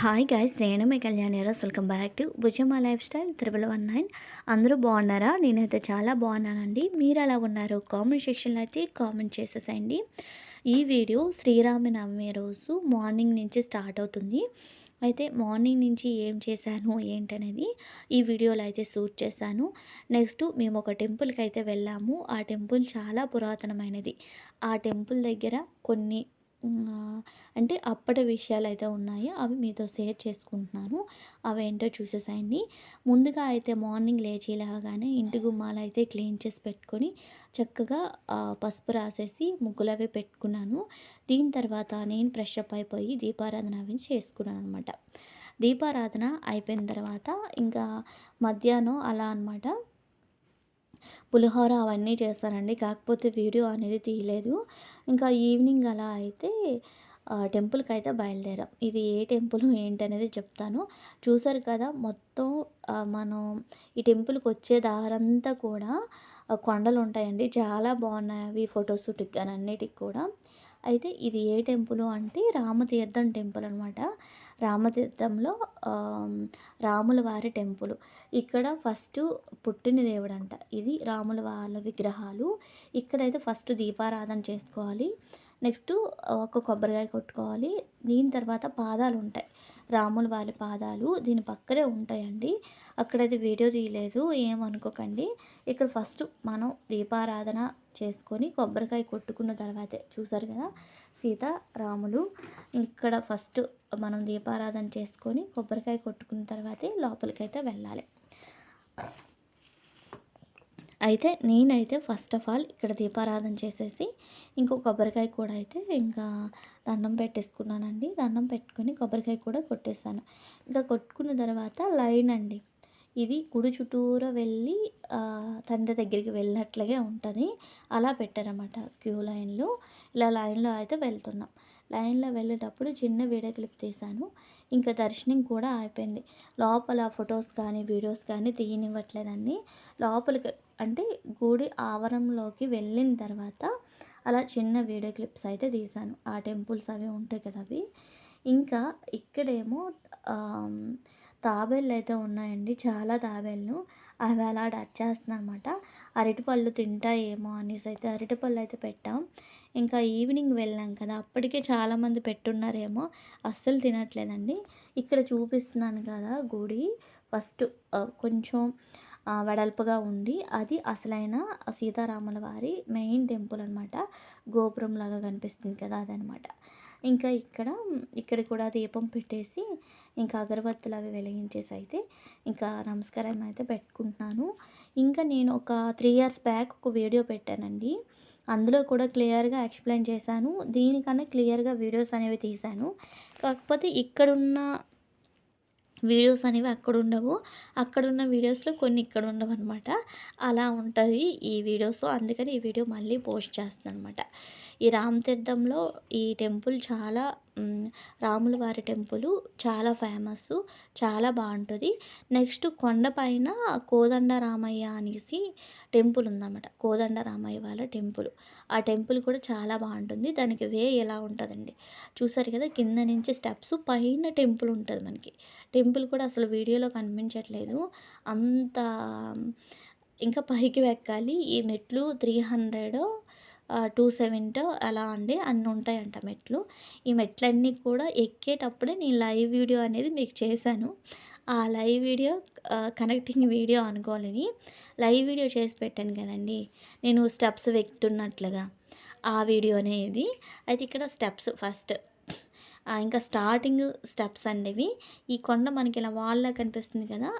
Hi guys నేను మీ కళ్యాణ్ ఎరస్ welcome back to భుజమా life style triple one nine అందరూ బాగున్నారా? నేనైతే చాలా బాగున్నానండి. మీరు ఎలా ఉన్నారు? కామెంట్ సెక్షన్లో అయితే కామెంట్ చేసేసేయండి. ఈ వీడియో శ్రీరామనవమి రోజు మార్నింగ్ నుంచి స్టార్ట్ అవుతుంది. అయితే మార్నింగ్ నుంచి ఏం చేశాను ఏంటనేది ఈ వీడియోలో అయితే షూట్ చేశాను. నెక్స్ట్ మేము ఒక టెంపుల్కి అయితే వెళ్ళాము. ఆ టెంపుల్ చాలా పురాతనమైనది. ఆ టెంపుల్ దగ్గర కొన్ని అంటే అప్పటి విషయాలు అయితే ఉన్నాయి అవి మీతో షేర్ చేసుకుంటున్నాను. అవేంటో చూసేసాయండి. ముందుగా అయితే మార్నింగ్ లేచి లేవగానే ఇంటి గుమ్మాలు అయితే క్లీన్ చేసి పెట్టుకొని చక్కగా పసుపు రాసేసి ముగ్గులు అవి పెట్టుకున్నాను. దీని తర్వాత నేను ఫ్రెష్ అప్ అయిపోయి దీపారాధన అవి చేసుకున్నాను అనమాట దీపారాధన అయిపోయిన తర్వాత ఇంకా మధ్యాహ్నం అలా అనమాట పులిహోర అవన్నీ చేస్తానండి. కాకపోతే వీడియో అనేది తీయలేదు. ఇంకా ఈవినింగ్ అలా అయితే టెంపుల్కి అయితే బయలుదేరాం. ఇది ఏ టెంపుల్ ఏంటనేది చెప్తాను. చూసారు కదా మొత్తం మనం ఈ టెంపుల్కి వచ్చే దారంతా కూడా కొండలు ఉంటాయండి చాలా బాగున్నాయి అవి ఫోటోషూట్కి కానీ అన్నిటికి కూడా. అయితే ఇది ఏ టెంపుల్ అంటే రామతీర్థం టెంపుల్ అనమాట రామతీర్థంలో రాముల వారి టెంపుల్. ఇక్కడ ఫస్ట్ పుట్టిన దేవుడు అంట ఇది రాముల వాళ్ళ విగ్రహాలు. ఇక్కడైతే ఫస్ట్ దీపారాధన చేసుకోవాలి. నెక్స్ట్ ఒక కొబ్బరికాయ కొట్టుకోవాలి. దీని తర్వాత పాదాలు ఉంటాయి రాముల వారి పాదాలు దీని పక్కనే ఉంటాయండి. అక్కడైతే వీడియో తీయలేదు ఏమనుకోకండి ఇక్కడ ఫస్ట్ మనం దీపారాధన చేసుకొని కొబ్బరికాయ కొట్టుకున్న తర్వాతే చూసారు కదా సీత రాములు. ఇక్కడ ఫస్ట్ మనం దీపారాధన చేసుకొని కొబ్బరికాయ కొట్టుకున్న తర్వాతే లోపలికైతే వెళ్ళాలి. అయితే నేనైతే ఫస్ట్ ఆఫ్ ఆల్ ఇక్కడ దీపారాధన చేసేసి ఇంకో కొబ్బరికాయ కూడా అయితే ఇంకా దండం పెట్టేసుకున్నానండి. దండం పెట్టుకొని కొబ్బరికాయ కూడా కొట్టేసాను. ఇంకా కొట్టుకున్న తర్వాత లైన్ అండి. ఇది కుడి చుట్టూరా వెళ్ళి తండ్రి దగ్గరికి వెళ్ళినట్లుగా ఉంటుంది. అలా పెట్టారన్నమాట క్యూ లైన్లో. ఇలా లైన్లో అయితే వెళ్తున్నాం. లైన్లో వెళ్ళేటప్పుడు చిన్న వీడియో క్లిప్ తీశాను. ఇంకా దర్శనం కూడా అయిపోయింది లోపల ఫొటోస్ కానీ వీడియోస్ కానీ తీయనివ్వట్లేదండి. లోపలికి అంటే గుడి ఆవరణలోకి వెళ్ళిన తర్వాత అలా చిన్న వీడియో క్లిప్స్ అయితే తీశాను. ఆ టెంపుల్స్ అవి ఉంటాయి కదా అవి. ఇంకా ఇక్కడేమో తాబేళ్ళు అయితే ఉన్నాయండి. చాలా తాబేళ్ళు. అవి అలా డచ్ చేస్తున్నాయి అనమాట అరటిపళ్ళు తింటాయేమో అనేసి అయితే అరటిపళ్ళు అయితే పెట్టాం. ఇంకా ఈవినింగ్ వెళ్ళాం కదా అప్పటికే చాలామంది పెట్టున్నారేమో అస్సలు తినట్లేదండి. ఇక్కడ చూపిస్తున్నాను కదా గుడి ఫస్ట్ కొంచెం వెడల్పుగా ఉండి అది అసలైన సీతారాముల వారి మెయిన్ టెంపుల్ అనమాట గోపురం లాగా కనిపిస్తుంది కదా అదనమాట ఇంకా ఇక్కడ ఇక్కడ కూడా దీపం పెట్టేసి ఇంకా అగరబత్తులు అవి వెలిగించేసి అయితే ఇంకా నమస్కారం అయితే పెట్టుకుంటున్నాను. ఇంకా నేను ఒక త్రీ ఇయర్స్ బ్యాక్ ఒక వీడియో పెట్టానండి. అందులో కూడా క్లియర్గా ఎక్స్ప్లెయిన్ చేశాను. దీనికన్నా క్లియర్గా వీడియోస్ అనేవి తీశాను. కాకపోతే ఇక్కడున్న వీడియోస్ అనేవి అక్కడ ఉండవు. అక్కడున్న వీడియోస్లో కొన్ని ఇక్కడ ఉండవు అనమాట అలా ఉంటుంది ఈ వీడియోస్. అందుకని ఈ వీడియో మళ్ళీ పోస్ట్ చేస్తాను అనమాట ఈ రామతీర్థంలో ఈ టెంపుల్ చాలా మ్, రాముల వారి టెంపుల్ చాలా ఫేమస్ చాలా బాగుంటుంది. నెక్స్ట్ కొండపైన కోదండ రామయ్య అనేసి టెంపుల్ ఉందన్నమాట. కోదండ రామయ్య వాళ్ళ టెంపుల్. ఆ టెంపుల్ కూడా చాలా బాగుంటుంది. దానికి వే ఎలా ఉంటుందండి? చూసారు కదా కింద నుంచి స్టెప్స్ పైన టెంపుల్ ఉంటుంది మనకి. టెంపుల్ కూడా అసలు వీడియోలో కనిపించట్లేదు. అంత ఇంకా పైకి వెక్కాలి. ఈ మెట్లు త్రీ హండ్రెడ్ టూ సెవెంటో అలా అండి అన్నీ ఉంటాయంట మెట్లు. ఈ మెట్లన్నీ కూడా ఎక్కేటప్పుడే నేను లైవ్ వీడియో అనేది మీకు చేశాను. ఆ లైవ్ వీడియో కనెక్టింగ్ వీడియో అనుకోలేని లైవ్ వీడియో చేసి పెట్టాను కదండి. నేను స్టెప్స్ ఎక్కుతున్నట్లుగా ఆ వీడియో అనేది. అయితే ఇక్కడ స్టెప్స్ ఫస్ట్. ఇంకా స్టార్టింగ్ స్టెప్స్ అండి ఇవి. ఈ కొండ మనకి ఇలా వాల్లా కనిపిస్తుంది కదా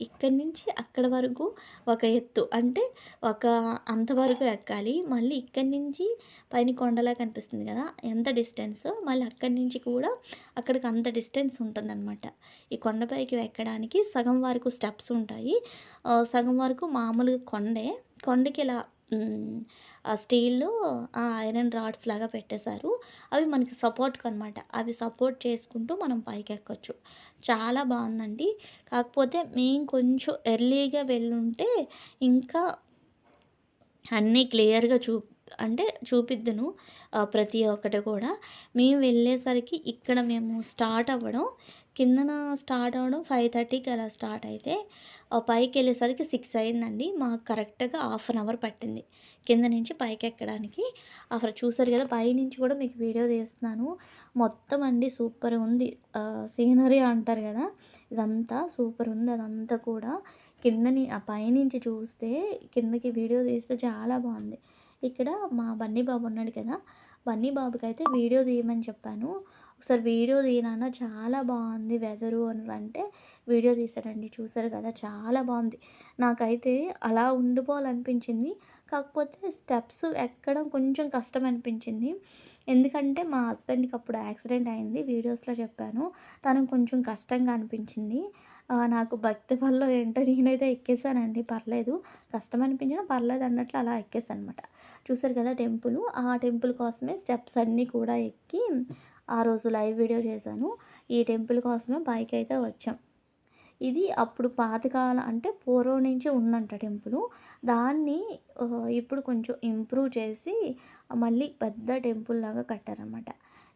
ఇక్కడి నుంచి అక్కడ వరకు ఒక ఎత్తు. అంటే ఒక అంతవరకు ఎక్కాలి. మళ్ళీ ఇక్కడి నుంచి పైన కొండలా కనిపిస్తుంది కదా ఎంత డిస్టెన్స్? మళ్ళీ అక్కడి నుంచి కూడా అక్కడికి అంత డిస్టెన్స్ ఉంటుందన్నమాట. ఈ కొండపైకి ఎక్కడానికి సగం వరకు స్టెప్స్ ఉంటాయి. సగం వరకు మామూలుగా కొండే. కొండకి ఇలా స్టీల్లో ఆ స్టీల్ ఆ ఐరన్ రాడ్స్ లాగా పెట్టేశారు. అవి మనకి సపోర్ట్కి అనమాట అవి సపోర్ట్ చేసుకుంటూ మనం పైకి ఎక్కొచ్చు చాలా బాగుందండి. కాకపోతే మేము కొంచెం ఎర్లీగా వెళ్ళుంటే ఇంకా అన్నీ క్లియర్గా చూ అంటే చూపిద్దును ప్రతి ఒక్కటి కూడా. మేము వెళ్ళేసరికి ఇక్కడ మేము స్టార్ట్ అవ్వడం కిందన స్టార్ట్ అవ్వడం ఫైవ్ థర్టీకి అలా స్టార్ట్ అయితే ఆ, పైకి వెళ్ళేసరికి సిక్స్ అయిందండి. మాకు కరెక్ట్గా హాఫ్ అన్ అవర్ పట్టింది. కింద నుంచి పైకి ఎక్కడానికి. అక్కడ చూసారు కదా పై నుంచి కూడా మీకు వీడియో తీస్తున్నాను. మొత్తం అండి సూపర్ ఉంది. సీనరీ అంటారు కదా ఇదంతా సూపర్ ఉంది అదంతా కూడా. కిందని ఆ పైనుంచి చూస్తే కిందకి వీడియో తీస్తే చాలా బాగుంది. ఇక్కడ మా బన్నీ బాబు ఉన్నాడు కదా బన్నీ బాబుకి అయితే వీడియో తీయమని చెప్పాను. ఒకసారి వీడియో తీయనాన్న చాలా బాగుంది వెదరు అని అంటే వీడియో తీసాడండి చూసారు కదా చాలా బాగుంది. నాకైతే అలా ఉండిపోవాలనిపించింది. కాకపోతే స్టెప్స్ ఎక్కడం కొంచెం కష్టం అనిపించింది ఎందుకంటే మా హస్బెండ్కి అప్పుడు యాక్సిడెంట్ అయింది వీడియోస్లో చెప్పాను. తను కొంచెం కష్టంగా అనిపించింది. నాకు భక్తి వల్ల ఏంటో నేనైతే ఎక్కేసానండి పర్లేదు. కష్టం అనిపించినా పర్లేదు అన్నట్లు అలా ఎక్కేసాను అనమాట చూసారు కదా టెంపుల్ ఆ టెంపుల్ కోసమే స్టెప్స్ అన్నీ కూడా ఎక్కి ఆ రోజు లైవ్ వీడియో చేశాను. ఈ టెంపుల్ కోసమే పైకి అయితే వచ్చాం. ఇది అప్పుడు పాతకాలం అంటే పూర్వం నుంచి ఉందంట టెంపుల్. దాన్ని ఇప్పుడు కొంచెం ఇంప్రూవ్ చేసి మళ్ళీ పెద్ద టెంపుల్ లాగా కట్టారనమాట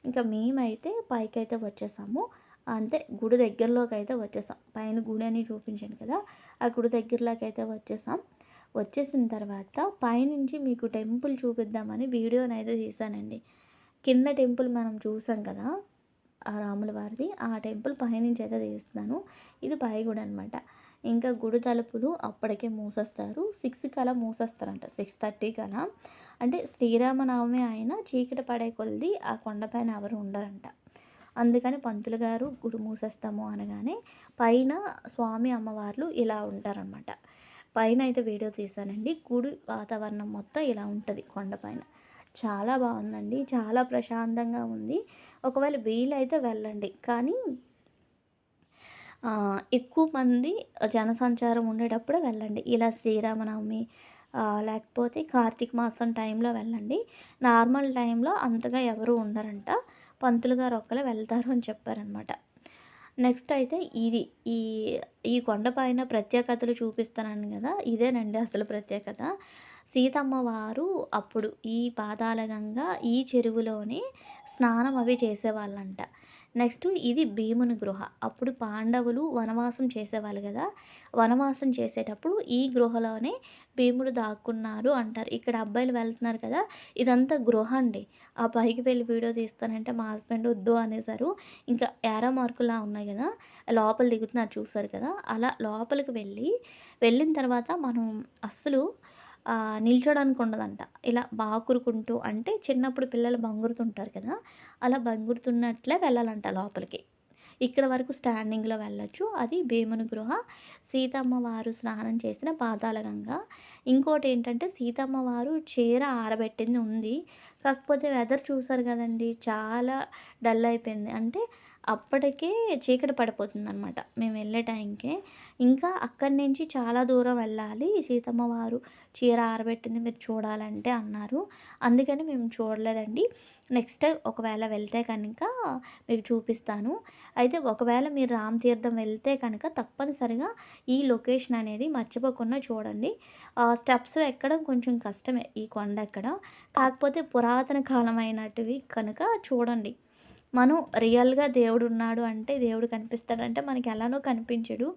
ఇంకా మేమైతే పైకి అయితే వచ్చేసాము. అంటే గుడి దగ్గరలోకి అయితే వచ్చేసాం. పైన గుడి అని చూపించాను కదా ఆ గుడి దగ్గరలోకి అయితే వచ్చేసాం. వచ్చేసిన తర్వాత పైనుంచి మీకు టెంపుల్ చూపిద్దామని వీడియోని అయితే తీసానండి. కింద టెంపుల్ మనం చూసాం కదా ఆ రాముల వారిది ఆ టెంపుల్ పైనుంచి అయితే తీస్తున్నాను. ఇది పైగుడి అనమాట ఇంకా గుడి తలుపులు అప్పటికే మూసేస్తారు. సిక్స్కి అలా మూసేస్తారంట. సిక్స్ థర్టీకి అలా అంటే శ్రీరామనవమి అయినా చీకటి పడే కొలది ఆ కొండపైన ఎవరు ఉండరంట. అందుకని పంతులు గారు గుడి మూసేస్తాము అనగానే పైన స్వామి అమ్మవార్లు ఇలా ఉంటారనమాట పైన అయితే వీడియో తీశానండి. గుడి వాతావరణం మొత్తం ఇలా ఉంటుంది కొండపైన చాలా బాగుందండి. చాలా ప్రశాంతంగా ఉంది. ఒకవేళ వీలైతే వెళ్ళండి. కానీ ఎక్కువ మంది జనసంచారం ఉండేటప్పుడు వెళ్ళండి. ఇలా శ్రీరామనవమి లేకపోతే కార్తీక మాసం టైంలో వెళ్ళండి. నార్మల్ టైంలో అంతగా ఎవరు ఉండరంట. పంతులు గారు ఒక్కలే వెళ్తారు అని చెప్పారనమాట. నెక్స్ట్ అయితే ఇది ఈ ఈ కొండపైన ప్రత్యేకతలు చూపిస్తానని కదా ఇదేనండి అసలు ప్రత్యేకత. సీతమ్మ వారు అప్పుడు ఈ పాదాల గంగ ఈ చెరువులోనే స్నానం అవి చేసేవాళ్ళంట. నెక్స్ట్ ఇది భీముని గృహ. అప్పుడు పాండవులు వనవాసం చేసేవాళ్ళు కదా. వనవాసం చేసేటప్పుడు ఈ గృహలోనే భీముడు దాక్కున్నారు అంటారు. ఇక్కడ అబ్బాయిలు వెళ్తున్నారు కదా. ఇదంతా గృహ అండి. ఆ పైకి వెళ్ళి వీడియో తీస్తానంటే మా హస్బెండ్ వద్దు అనేసారు. ఇంకా యారో మార్కులా ఉన్నాయి కదా. లోపల దిగుతున్నారు చూసారు కదా. అలా లోపలికి వెళ్ళి వెళ్ళిన తర్వాత మనం అస్సలు నిల్చోడానికి ఉండదంట. ఇలా బాకురుకుంటూ అంటే చిన్నప్పుడు పిల్లలు బంగురుతుంటారు కదా అలా బంగురుతున్నట్లే వెళ్ళాలంట లోపలికి. ఇక్కడ వరకు స్టాండింగ్లో వెళ్ళొచ్చు. అది భీముని గృహ. సీతమ్మ వారు స్నానం చేసిన పాతాళ గంగ. ఇంకోటి ఏంటంటే సీతమ్మ వారు చీర ఆరబెట్టింది ఉంది. కాకపోతే వెదర్ చూసారు కదండి చాలా డల్ అయిపోయింది. అంటే అప్పటికే చీకటి పడిపోతుంది అనమాట మేము వెళ్ళే టైంకే. ఇంకా అక్కడి నుంచి చాలా దూరం వెళ్ళాలి. సీతమ్మ వారు చీర ఆరబెట్టింది మీరు చూడాలంటే అన్నారు. అందుకని మేము చూడలేదండి. నెక్స్ట్ ఒకవేళ వెళ్తే కనుక మీకు చూపిస్తాను. అయితే ఒకవేళ మీరు రామ్ తీర్థం వెళ్తే కనుక తప్పనిసరిగా ఈ లొకేషన్ అనేది మర్చిపోకుండా చూడండి. స్టెప్స్ ఎక్కడం కొంచెం కష్టమే ఈ కొండ ఎక్కడం. కాకపోతే పురాతన కాలమైనటివి కనుక చూడండి. మనం రియల్గా దేవుడు ఉన్నాడు అంటే దేవుడు కనిపిస్తాడంటే మనకి ఎలానో కనిపించడు.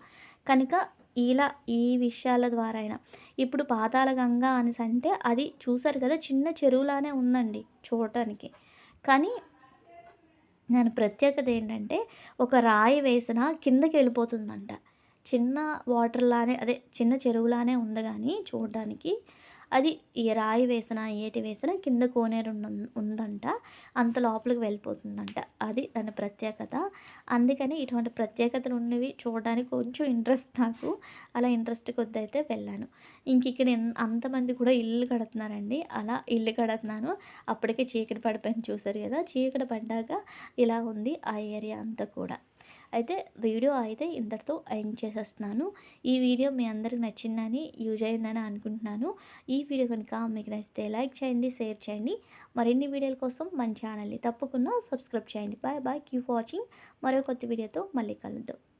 కనుక ఇలా ఈ విషయాల ద్వారా అయినా ఇప్పుడు పాతాల గంగ అనేసి అంటే అది చూసారు కదా చిన్న చెరువులానే ఉందండి చూడటానికి. కానీ దాని ప్రత్యేకత ఏంటంటే ఒక రాయి వేసిన కిందకి వెళ్ళిపోతుందంట. చిన్న వాటర్లానే అదే చిన్న చెరువులానే ఉంది కానీ చూడడానికి అది ఈ రాయి వేసిన ఏటి వేసినా కింద కోనేరు ఉందంట. అంత లోపలికి వెళ్ళిపోతుందంట. అది దాని ప్రత్యేకత. అందుకని ఇటువంటి ప్రత్యేకతలు ఉన్నవి చూడడానికి కొంచెం ఇంట్రెస్ట్ నాకు. అలా ఇంట్రెస్ట్ కొద్ది అయితే వెళ్ళాను. ఇంక ఇక్కడ అంతమంది కూడా ఇల్లు కడుతున్నారండి. అలా ఇల్లు కడుతున్నాను. అప్పటికే చీకటి పడిపోయింది. చూసారు కదా? చీకటి పడ్డాక ఇలా ఉంది ఆ ఏరియా అంతా కూడా. అయితే వీడియో అయితే ఇంతటితో ఎండ్ చేసేస్తున్నాను. ఈ వీడియో మీ అందరికి నచ్చిందని యూజ్ అయిందని అనుకుంటున్నాను. ఈ వీడియో కనుక మీకు నచ్చితే లైక్ చేయండి షేర్ చేయండి. మరిన్ని వీడియోల కోసం మన ఛానల్ని తప్పకుండా సబ్స్క్రైబ్ చేయండి. బాయ్ బాయ్ క్యూ వాచింగ్ మరో కొత్త వీడియోతో మళ్ళీ కలుద్దాం.